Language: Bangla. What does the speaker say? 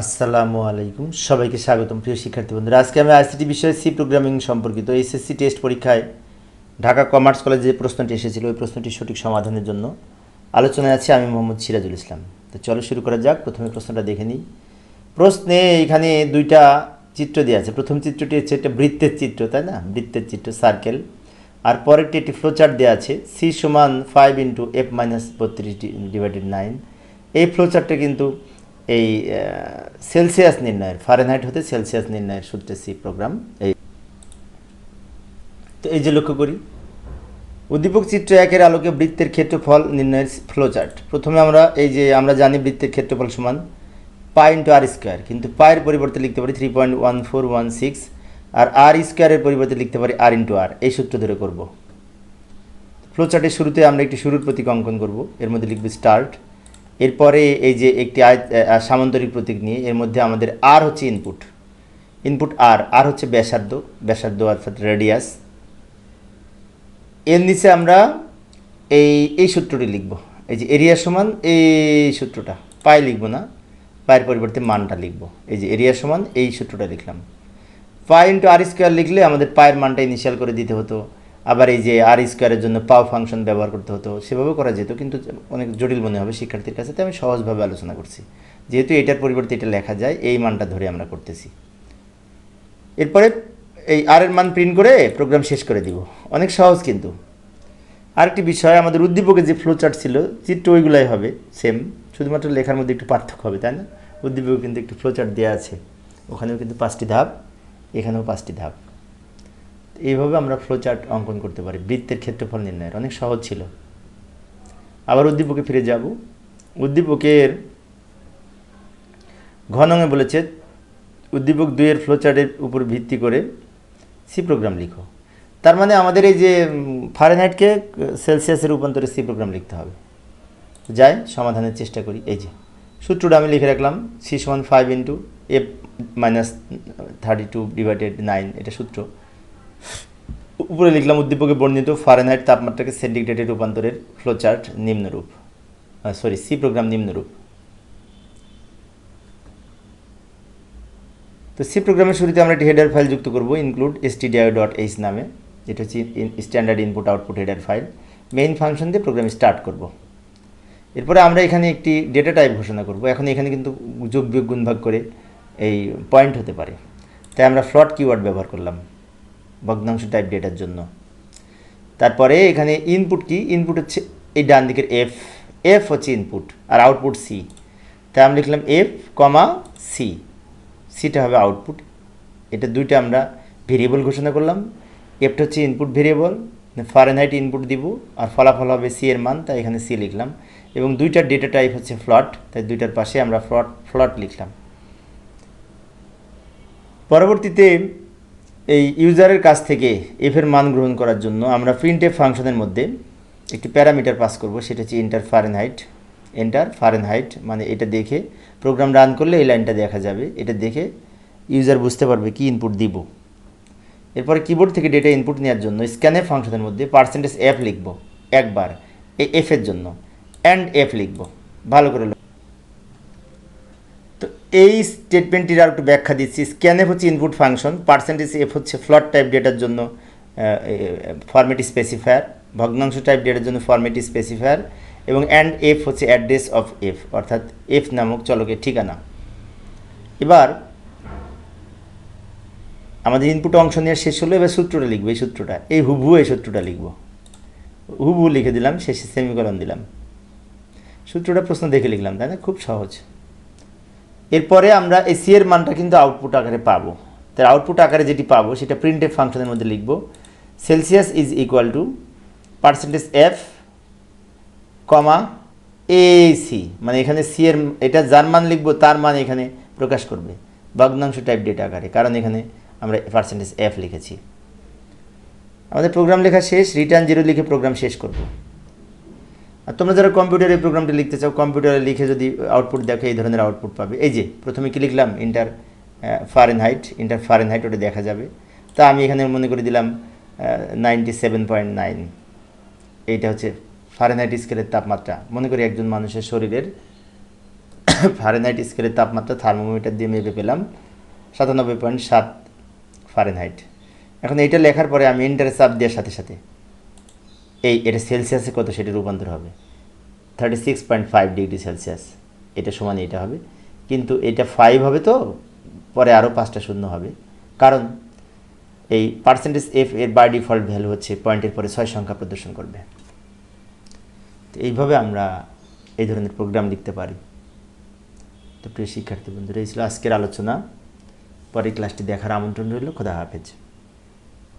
আসসালামু আলাইকুম। সবাইকে স্বাগতম প্রিয় শিক্ষার্থী বন্ধুরা। আজকে আমি আইসিটি বিষয়ে সি প্রোগ্রামিং সম্পর্কিত এসএসসি টেস্ট পরীক্ষায় ঢাকা কমার্স কলেজে যে প্রশ্নটি এসেছিল, ওই প্রশ্নটির সঠিক সমাধানের জন্য আলোচনায় আছে আমি মোহাম্মদ সিরাজুল ইসলাম। তো চলো শুরু করা যাক। প্রথমে প্রশ্নটা দেখে নিই। প্রশ্নে এখানে দুইটা চিত্র দেওয়া আছে। প্রথম চিত্রটি হচ্ছে একটা বৃত্তের চিত্র, তাই না? বৃত্তের চিত্র সার্কেল আর পরেরটি একটি ফ্লোচার্ট দেওয়া আছে। সি সমান ফাইভ ইন্টু এফ মাইনাস বত্রিশ ডিভাইডেড নাইন এই ফ্লোচার্টটা কিন্তু এই সেলসিয়াস নির্ণয়ের ফারেনহাইট হতে সেলসিয়াস নির্ণয়ের সূত্রে সি প্রোগ্রাম এই। তো এই যে লক্ষ্য করি, উদ্দীপক চিত্র একের আলোকে বৃত্তের ক্ষেত্রফল নির্ণয়ের ফ্লোচার্ট প্রথমে আমরা এই যে, আমরা জানি বৃত্তের ক্ষেত্রফল সমান পাই ইন্টু আর স্কোয়ার কিন্তু পায়ের পরিবর্তে লিখতে পারি three point one four one six আর আর স্কোয়ারের পরিবর্তে লিখতে পারি আর ইন্টু আর এই সূত্র ধরে করব। ফ্লোচার্টের শুরুতে আমরা একটি শুরুর প্রতীক অঙ্কন করব, এর মধ্যে লিখব স্টার্ট এরপরে এই যে একটি আয় সামান্তরিক প্রতীক নিয়ে, এর মধ্যে আমাদের আর হচ্ছে ইনপুট ইনপুট আর আর হচ্ছে ব্যাসার্ধ ব্যাসার্ধ অর্থাৎ রেডিয়াস এর নিচে আমরা এই এই সূত্রটি লিখব। এই যে এরিয়া সমান এই সূত্রটা পায়ে লিখব না পায়ের পরিবর্তে মানটা লিখব। এই যে এরিয়া সমান এই সূত্রটা লিখলাম। পাই ইন্টু আর স্কোয়ার লিখলে আমাদের পায়ের মানটা ইনিশিয়াল করে দিতে হতো। আবার এই যে আর স্কোয়ারের জন্য পাও ফাংশন ব্যবহার করতে হতো, সেভাবে করা যেত, কিন্তু অনেক জটিল মনে হবে শিক্ষার্থীর কাছে, তাই আমি সহজভাবে আলোচনা করছি। যেহেতু এটার পরিবর্তে এটা লেখা যায়, এই মানটা ধরে আমরা করতেছি। এরপরে এই আর এর মান প্রিন্ট করে প্রোগ্রাম শেষ করে দিব। অনেক সহজ কিন্তু। আরেকটি বিষয়, আমাদের উদ্দীপকে যে ফ্লো চার্ট ছিল, চিত্র ওইগুলাই হবে সেম শুধুমাত্র লেখার মধ্যে একটু পার্থক্য হবে, তাই না? উদ্দীপকে কিন্তু একটু ফ্লো চার্ট দেওয়া আছে। ওখানেও কিন্তু পাঁচটি ধাপ, এখানেও পাঁচটি ধাপ। এইভাবে আমরা ফ্লো চার্ট অঙ্কন করতে পারি। বৃত্তের ক্ষেত্রফল নির্ণয়ের। অনেক সহজ ছিল। আবার উদ্দীপকে ফিরে যাব। উদ্দীপকের ঘনঙে বলেছে, উদ্দীপক দুইয়ের ফ্লো চার্টের উপর ভিত্তি করে সি প্রোগ্রাম লিখো। তার মানে আমাদের এই যে ফারেনহাইটকে সেলসিয়াসের রূপান্তরে সি প্রোগ্রাম লিখতে হবে। যাই, সমাধানের চেষ্টা করি। এই যে, সূত্রটা আমি লিখে রাখলাম। সি সমান five into F minus thirty two divided nine এটা সূত্র। উপরে লিখলাম উদ্দীপকে বর্ণিত ফারেনহাইট তাপমাত্রাকে সেন্টিগ্রেডে রূপান্তরের ফ্লোচার্ট নিম্নরূপ সরি সি প্রোগ্রাম নিম্নরূপ। তো সি প্রোগ্রামের শুরুতে আমরা একটি হেডার ফাইল যুক্ত করব ইনক্লুড এসটিডিআই ডট এইচ নামে। যেটা হচ্ছে standard input output header file main function দিয়ে প্রোগ্রাম স্টার্ট করব। এরপরে আমরা এখানে একটি ডেটা টাইপ ঘোষণা করব। এখন এখানে কিন্তু যোগ বিয়োগ গুণভাগ করে এই পয়েন্ট হতে পারে। তাই আমরা ফ্লট কিওয়ার্ড ব্যবহার করলাম। ভগ্নাংশ টাইপ ডেটার জন্য। তারপরে এখানে ইনপুট কি? ইনপুট হচ্ছে এই ডান দিকের এফ এফ হচ্ছে ইনপুট আর আউটপুট সি তাই আমরা লিখলাম এফ কমা সি সিটা হবে আউটপুট এটা দুইটা আমরা ভেরিয়েবল ঘোষণা করলাম। এফটা হচ্ছে ইনপুট ভেরিয়েবল ফারেনহাইট ইনপুট দিব আর ফলাফল হবে সি এর মান, তাই এখানে সি লিখলাম। এবং দুইটার ডেটা টাইপ হচ্ছে ফ্লট তাই দুইটার পাশে আমরা ফ্লট ফ্লট লিখলাম। পরবর্তীতে এই ইউজারের কাছ থেকে এফের মান গ্রহণ করার জন্য আমরা প্রিন্ট এফ ফাংশনের মধ্যে একটি প্যারামিটার পাস করব, সেটা হচ্ছে ইন্টার ফারেনহাইট এন্টার ফারেনহাইট মানে এটা দেখে প্রোগ্রাম রান করলে এই লাইনটা দেখা যাবে। এটা দেখে ইউজার বুঝতে পারবে কি ইনপুট দিব। এরপরে কিবোর্ড থেকে ডেটা ইনপুট নেওয়ার জন্য স্ক্যানের ফাংশনের মধ্যে পার্সেন্টেজ এফ লিখব, একবার এফের জন্য অ্যান্ড এফ লিখব। ভালো করে এই স্টেটমেন্টটির আর একটু ব্যাখ্যা দিচ্ছি। স্ক্যান এফ হচ্ছে ইনপুট ফাংশন পার্সেন্টেজ এফ হচ্ছে ফ্লট টাইপ ডেটার জন্য ফরম্যাট স্পেসিফায়ার ভগ্নাংশ টাইপ ডেটার জন্য ফরম্যাট স্পেসিফায়ার এবং অ্যান্ড এফ হচ্ছে অ্যাড্রেস অফ এফ অর্থাৎ এফ নামক চলকের ঠিকানা। এবার, আমাদের ইনপুট অংশ নিয়ে শেষ হলো, এবার সূত্রটা লিখব, এই সূত্রটা, এই হুবহু এই সূত্রটা লিখব। হুবহু লিখে দিলাম, শেষে সেমিকলন দিলাম। সূত্রটা প্রশ্ন দেখে লিখলাম, তাই না? খুব সহজ। এরপরে আমরা এই সি এর মানটা কিন্তু আউটপুট আকারে পাবো। তার আউটপুট আকারে যেটি পাবো, সেটা প্রিন্টের ফাংশনের মধ্যে লিখব। Celsius is equal to percentage F comma AC মানে এখানে সি এর, এটা যার মান লিখব, তার মান এখানে প্রকাশ করবে। ভগ্নাংশ টাইপ ডেটা আকারে, কারণ এখানে আমরা পার্সেন্টেজ এফ লিখেছি। আমাদের প্রোগ্রাম লেখা শেষ রিটার্ন জিরো লিখে প্রোগ্রাম শেষ করব। আর তোমরা যারা কম্পিউটারে প্রোগ্রামটি লিখতে চাও কম্পিউটারে লিখে যদি আউটপুট দেখো, এই ধরনের আউটপুট পাবে। এই যে, প্রথমে কি লিখলাম? ইন্টার ফারেন হাইট ইন্টার ফারেন হাইট ওটা দেখা যাবে। তা আমি এখানে মনে করে দিলাম নাইনটি সেভেন পয়েন্ট নাইন এইটা হচ্ছে ফারেনহাইট স্কেলের তাপমাত্রা। মনে করি একজন মানুষের শরীরের ফারেনহাইট স্কেলের তাপমাত্রা থার্মোমিটার দিয়ে মেপে পেলাম, সাতানব্বই পয়েন্ট সাত ফারেনহাইট এখন এইটা লেখার পরে আমি ইন্টারে চাপ দেওয়ার সাথে সাথে এই, এটা সেলসিয়াসে কত? সেটা রূপান্তর হবে। Thirty six point five degree celsius এটা সমান এটা হবে। কিন্তু এটা ফাইভ হবে তো? পরে আরও পাঁচটা শূন্য হবে। কারণ এই পার্সেন্টেজ এফ এর বাই ডিফল্ট ভ্যালু হচ্ছে পয়েন্টের পরে ছয় সংখ্যা প্রদর্শন করবে। তো এইভাবে আমরা এই ধরনের প্রোগ্রাম লিখতে পারি। তো প্রিয় শিক্ষার্থী বন্ধুরা, এই ছিল আজকের আলোচনা। পরে ক্লাসটি দেখার আমন্ত্রণ রইল। খোদা হাফেজ।